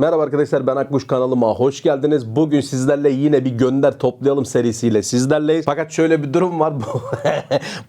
Merhaba arkadaşlar ben Akbuş kanalıma hoş geldiniz. Bugün sizlerle yine bir gönder toplayalım serisiyle sizlerleyiz. Fakat şöyle bir durum var. Bu,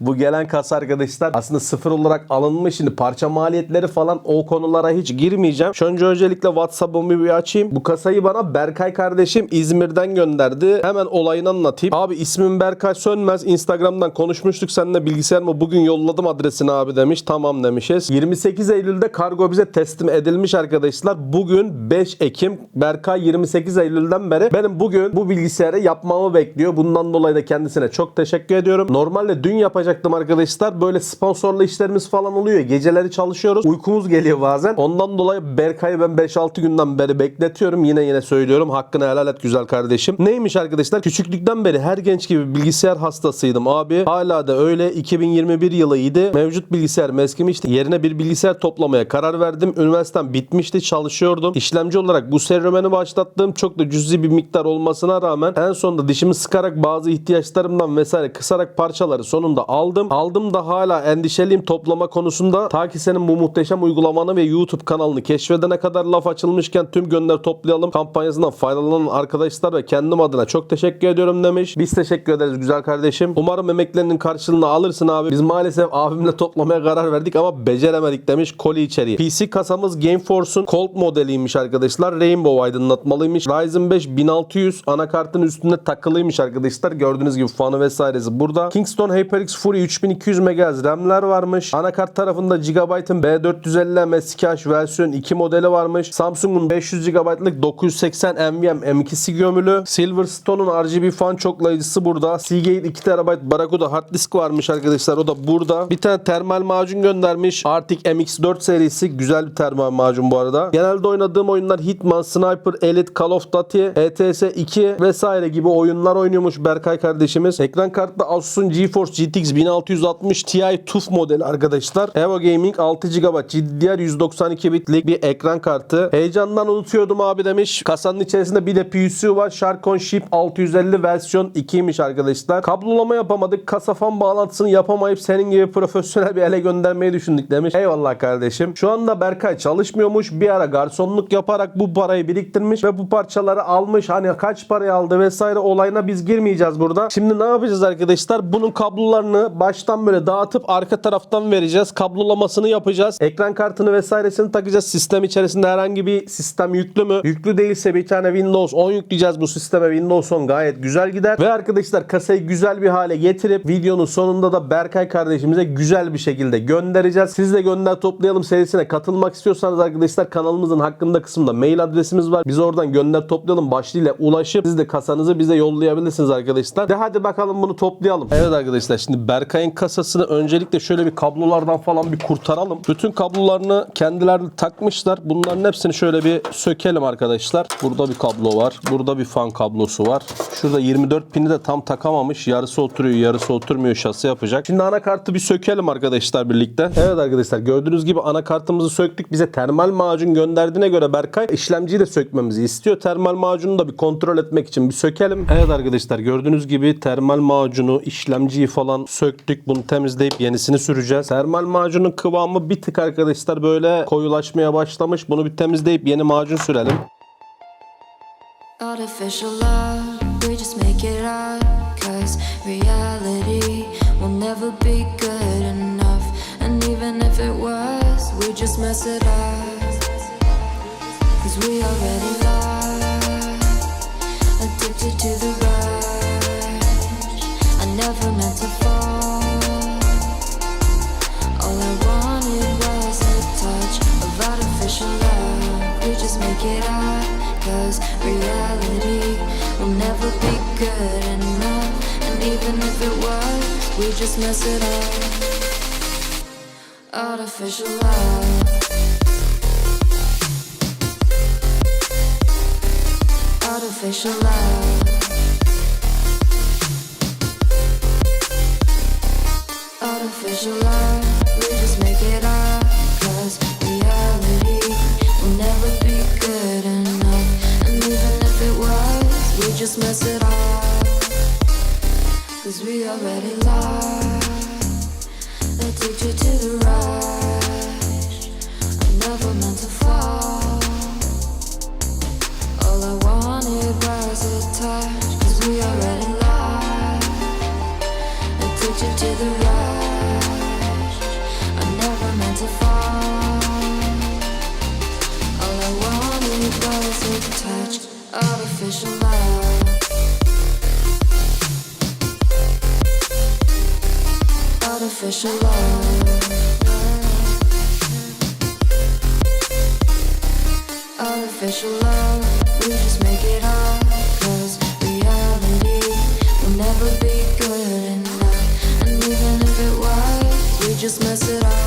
bu gelen kasa arkadaşlar aslında sıfır olarak alınmış. Şimdi parça maliyetleri falan o konulara hiç girmeyeceğim. Şu önce öncelikle WhatsApp'ımı bir açayım. Bu kasayı bana Berkay kardeşim İzmir'den gönderdi. Hemen olayını anlatayım. Abi ismim Berkay Sönmez. Instagram'dan konuşmuştuk seninle bilgisayar mı? Bugün yolladım adresini abi demiş. Tamam demişiz. 28 Eylül'de kargo bize teslim edilmiş arkadaşlar. Bugün 5 Ekim. Berkay 28 Eylül'den beri benim bugün bu bilgisayarı yapmamı bekliyor. Bundan dolayı da kendisine çok teşekkür ediyorum. Normalde dün yapacaktım arkadaşlar. Böyle sponsorlu işlerimiz falan oluyor. Geceleri çalışıyoruz. Uykumuz geliyor bazen. Ondan dolayı Berkay'ı ben 5-6 günden beri bekletiyorum. Yine yine söylüyorum. Hakkını helal et güzel kardeşim. Neymiş arkadaşlar? Küçüklükten beri her genç gibi bilgisayar hastasıydım abi. Hala da öyle. 2021 yılıydı. Mevcut bilgisayar meskimişti. Yerine bir bilgisayar toplamaya karar verdim. Üniversitem bitmişti. Çalışıyordum. İşlemci olarak bu serüveni başlattığım çok da cüzi bir miktar olmasına rağmen en sonunda dişimi sıkarak bazı ihtiyaçlarımdan vesaire kısarak parçaları sonunda aldım. Aldım da hala endişeliyim toplama konusunda. Ta ki senin bu muhteşem uygulamanı ve YouTube kanalını keşfedene kadar laf açılmışken tüm gönder toplayalım kampanyasından faydalanan arkadaşlar ve kendim adına çok teşekkür ediyorum demiş. Biz teşekkür ederiz güzel kardeşim. Umarım emeklerinin karşılığını alırsın abi. Biz maalesef abimle toplamaya karar verdik ama beceremedik demiş koli içeriği. PC kasamız Gameforce'un Colt modeliymiş arkadaşlar. Rainbow aydınlatmalıymış. Ryzen 5 1600 anakartın üstünde takılıymış arkadaşlar. Gördüğünüz gibi fanı vesairesi burada. Kingston HyperX Fury 3200 MHz RAM'ler varmış. Anakart tarafında Gigabyte'ın B450 MSCH versiyon 2 modeli varmış. Samsung'un 500 GB'lık 980 NVMe M2'si gömülü. Silverstone'un RGB fan çoklayıcısı burada. Seagate 2 TB Barracuda hard disk varmış arkadaşlar. O da burada. Bir tane termal macun göndermiş. Arctic MX4 serisi. Güzel bir termal macun bu arada. Genelde oynadığım oyunlar Hitman, Sniper, Elite, Call of Duty, ETS 2 vesaire gibi oyunlar oynuyormuş Berkay kardeşimiz. Ekran kartı Asus'un GeForce GTX 1660 Ti TUF modeli arkadaşlar. Evo Gaming 6 GB GDDR 192 bitlik bir ekran kartı. Heyecandan unutuyordum abi demiş. Kasanın içerisinde bir de PUC var. Sharkon Chip 650 versiyon 2'ymiş arkadaşlar. Kablolama yapamadık. Kasa fan bağlantısını yapamayıp senin gibi profesyonel bir ele göndermeyi düşündük demiş. Eyvallah kardeşim. Şu anda Berkay çalışmıyormuş. Bir ara garsonluk yaparak bu parayı biriktirmiş ve bu parçaları almış. Hani kaç paraya aldı vesaire olayına biz girmeyeceğiz burada. Şimdi ne yapacağız arkadaşlar? Bunun kablolarını baştan böyle dağıtıp arka taraftan vereceğiz. Kablolamasını yapacağız. Ekran kartını vesairesini takacağız. Sistem içerisinde herhangi bir sistem yüklü mü? Yüklü değilse bir tane Windows 10 yükleyeceğiz bu sisteme. Windows 10 gayet güzel gider. Ve arkadaşlar kasayı güzel bir hale getirip videonun sonunda da Berkay kardeşimize güzel bir şekilde göndereceğiz. Siz de gönder toplayalım serisine katılmak istiyorsanız arkadaşlar kanalımızın hakkında kısımda mail adresimiz var. Biz oradan gönder toplayalım başlığıyla ulaşıp siz de kasanızı bize yollayabilirsiniz arkadaşlar. De hadi bakalım bunu toplayalım. Evet arkadaşlar şimdi Berkay'ın kasasını öncelikle şöyle bir kablolardan falan bir kurtaralım. Bütün kablolarını kendileri takmışlar. Bunların hepsini şöyle bir sökelim arkadaşlar. Burada bir kablo var. Burada bir fan kablosu var. Şurada 24 pini de tam takamamış. Yarısı oturuyor, yarısı oturmuyor. Şası yapacak. Şimdi anakartı bir sökelim arkadaşlar birlikte. Evet arkadaşlar gördüğünüz gibi anakartımızı söktük. Bize termal macun gönderdiğine göre Berkay işlemciyi de sökmemizi istiyor. Termal macunu da bir kontrol etmek için bir sökelim. Evet arkadaşlar gördüğünüz gibi termal macunu, işlemciyi falan söktük. Bunu temizleyip yenisini süreceğiz. Termal macunun kıvamı bir tık arkadaşlar böyle koyulaşmaya başlamış. Bunu bir temizleyip yeni macun sürelim. Artificial love, we just make it up. Cause reality will never be good enough. And even if it was, we just mess it up. We already addicted to the rush. I never meant to fall. All I wanted was a touch of artificial love. Just make it up, cause reality will never be good enough. And even if it was, we just mess it up. Artificial love. Artificial love. Artificial love, we just make it up. Cause reality will never be good enough. And even if it was, we just mess it up. Cause we already lost. Addicted to the rush. I never meant to just mess it up.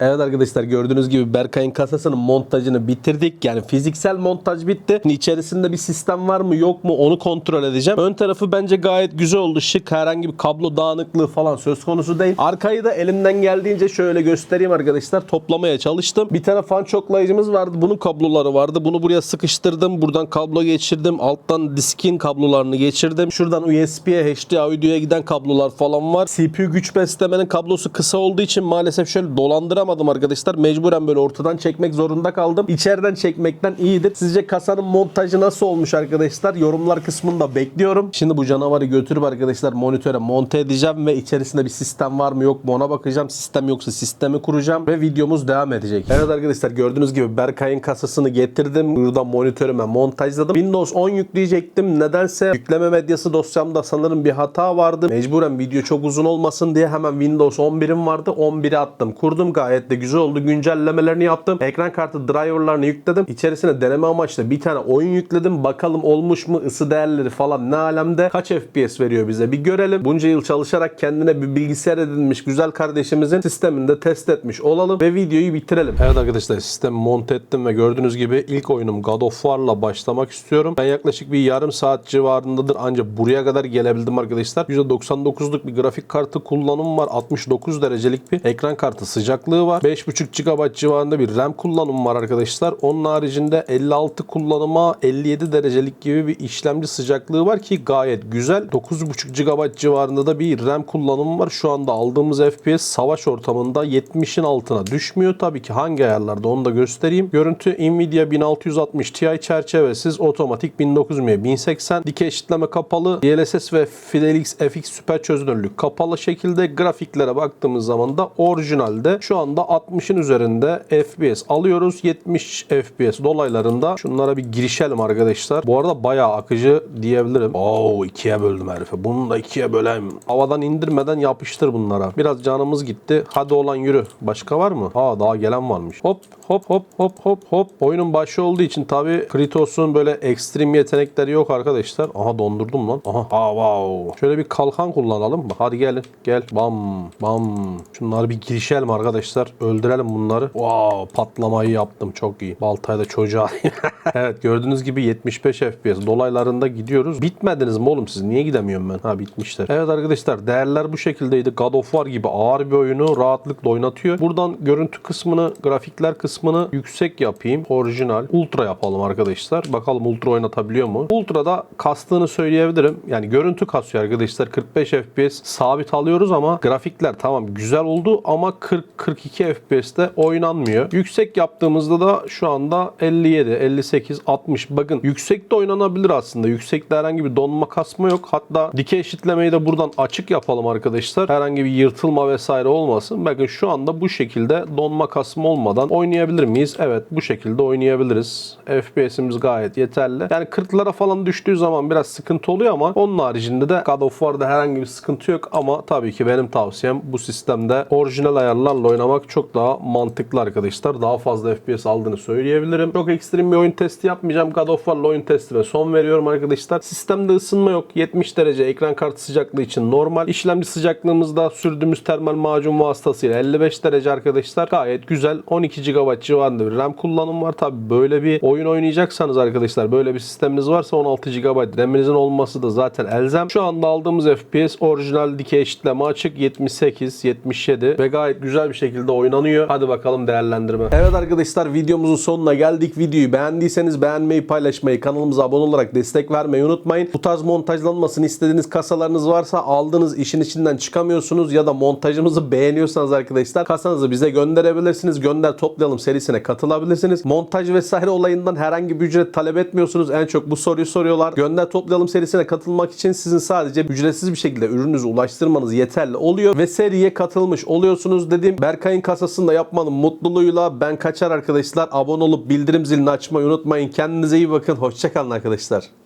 Evet arkadaşlar gördüğünüz gibi Berkay'ın kasasının montajını bitirdik. Yani fiziksel montaj bitti. Şimdi içerisinde bir sistem var mı yok mu onu kontrol edeceğim. Ön tarafı bence gayet güzel oldu. Şık herhangi bir kablo dağınıklığı falan söz konusu değil. Arkayı da elimden geldiğince şöyle göstereyim arkadaşlar. Toplamaya çalıştım. Bir tane fan çoklayıcımız vardı. Bunun kabloları vardı. Bunu buraya sıkıştırdım. Buradan kablo geçirdim. Alttan diskin kablolarını geçirdim. Şuradan USB'ye HD audio'ya giden kablolar falan var. CPU güç beslemenin kablosu kısa olduğu için maalesef şöyle dolandıramadım arkadaşlar. Mecburen böyle ortadan çekmek zorunda kaldım. İçeriden çekmekten iyidir. Sizce kasanın montajı nasıl olmuş arkadaşlar? Yorumlar kısmında bekliyorum. Şimdi bu canavarı götürüp arkadaşlar monitöre monte edeceğim ve içerisinde bir sistem var mı yok mu ona bakacağım. Sistem yoksa sistemi kuracağım ve videomuz devam edecek. Evet arkadaşlar gördüğünüz gibi Berkay'ın kasasını getirdim. Buradan monitörüme montajladım. Windows 10 yükleyecektim. Nedense yükleme medyası dosyamda sanırım bir hata vardı. Mecburen video çok uzun olmasın diye hemen Windows 11'im vardı. 11'i attım. Kurdum gayet de güzel oldu. Güncellemelerini yaptım. Ekran kartı driverlarını yükledim. İçerisine deneme amaçlı bir tane oyun yükledim. Bakalım olmuş mu? ısı değerleri falan ne alemde? Kaç FPS veriyor bize? Bir görelim. Bunca yıl çalışarak kendine bir bilgisayar edinmiş güzel kardeşimizin sistemini de test etmiş olalım ve videoyu bitirelim. Evet arkadaşlar sistemi monte ettim ve gördüğünüz gibi ilk oyunum God of War'la başlamak istiyorum. Ben yaklaşık bir yarım saat civarındadır ancak buraya kadar gelebildim arkadaşlar. %99'luk bir grafik kartı kullanımı var. 69 derecelik bir ekran kartı sıcaklığı var. 5.5 GB civarında bir RAM kullanımı var arkadaşlar. Onun haricinde 56 kullanıma 57 derecelik gibi bir işlemci sıcaklığı var ki gayet güzel. 9.5 GB civarında da bir RAM kullanımı var. Şu anda aldığımız FPS savaş ortamında 70'in altına düşmüyor. Tabii ki hangi ayarlarda onu da göstereyim. Görüntü Nvidia 1660 Ti çerçevesiz otomatik 1920 1080 dikey eşitleme kapalı DLSS ve Fidelix FX süper çözünürlük kapalı şekilde grafiklere baktığımız zaman da orijinalde şu anda 60'ın üzerinde FPS alıyoruz. 70 FPS dolaylarında şunlara bir girişelim arkadaşlar. Bu arada bayağı akıcı diyebilirim. Oo ikiye böldüm herife. Bunu da ikiye böleyim. Havadan indirmeden yapıştır bunlara. Biraz canımız gitti. Hadi olan yürü. Başka var mı? Aa daha gelen varmış. Hop hop hop hop hop hop. Oyunun başı olduğu için tabi Kratos'un böyle ekstrem yetenekleri yok arkadaşlar. Aha dondurdum lan. Aha. Aa wow. Şöyle bir kalkan kullanalım mı? Hadi gelin. Gel. Bam bam. Şunları bir girişelim arkadaşlar. Öldürelim bunları. Wow patlamayı yaptım. Çok iyi. Baltayla çocuğa. evet gördüğünüz gibi 75 FPS dolaylarında gidiyoruz. Bitmediniz mi oğlum siz? Niye gidemiyorum ben? Ha bitmişler. Evet arkadaşlar değerler bu şekildeydi. God of War gibi ağır bir oyunu rahatlıkla oynatıyor. Buradan görüntü kısmını, grafikler kısmını yüksek yapayım. Orijinal. Ultra yapalım arkadaşlar. Bakalım ultra oynatabiliyor mu? Ultra'da kastığını söyleyebilirim. Yani görüntü kasıyor arkadaşlar. 45 FPS sabit alıyoruz ama grafikler tamam güzel oldu ama 40-42 FPS'te oynanmıyor. Yüksek yaptığımızda da şu anda 57, 58, 60. Bakın yüksekte oynanabilir aslında. Yüksekte herhangi bir donma kasma yok. Hatta dikey eşitlemeyi de buradan açık yapalım arkadaşlar. Herhangi bir yırtılma vesaire olmasın. Bakın şu anda bu şekilde donma kasma olmadan oynayabilir miyiz? Evet bu şekilde oynayabiliriz. FPS'imiz gayet yeterli. Yani 40'lara falan düştüğü zaman biraz sıkıntı oluyor ama onun haricinde de God of War'da herhangi bir sıkıntı yok ama tabii ki benim tavsiyem bu sistemde orijinal ayarlarla oynamak çok daha mantıklı arkadaşlar. Daha fazla FPS aldığını söyleyebilirim. Çok ekstrem bir oyun testi yapmayacağım. God of War'la oyun testine son veriyorum arkadaşlar. Sistemde ısınma yok. 70 derece ekran kartı sıcaklığı için normal. İşlemci sıcaklığımızda sürdüğümüz termal macun vasıtasıyla 55 derece arkadaşlar. Gayet güzel. 12 GB civarında bir RAM kullanım var. Tabi böyle bir oyun oynayacaksanız arkadaşlar böyle bir sisteminiz varsa 16 GB RAM'inizin olması da zaten elzem. Şu anda aldığımız FPS orijinal dikey eşitleme açık 78, 77 ve gayet güzel bir şekilde oynanıyor. Hadi bakalım değerlendirme. Evet arkadaşlar videomuzun sonuna geldik. Videoyu beğendiyseniz beğenmeyi, paylaşmayı, kanalımıza abone olarak destek vermeyi unutmayın. Bu tarz montajlanmasını istediğiniz kasalarınız varsa aldığınız işin içinden çıkamıyorsunuz ya da montajımızı beğeniyorsanız arkadaşlar kasanızı bize gönderebilirsiniz. Gönder toplayalım serisine katılabilirsiniz. Montaj vesaire olayından herhangi bir ücret talep etmiyorsunuz. En çok bu soruyu soruyorlar. Gönder toplayalım serisine katılmak için sizin sadece ücretsiz bir şekilde ürününüzü ulaştırmanız yeterli oluyor ve seriye katılmış oluyorsunuz dedim. Berkay'ın yayın kasasını da yapmanın mutluluğuyla ben kaçar arkadaşlar. Abone olup bildirim zilini açmayı unutmayın. Kendinize iyi bakın. Hoşçakalın arkadaşlar.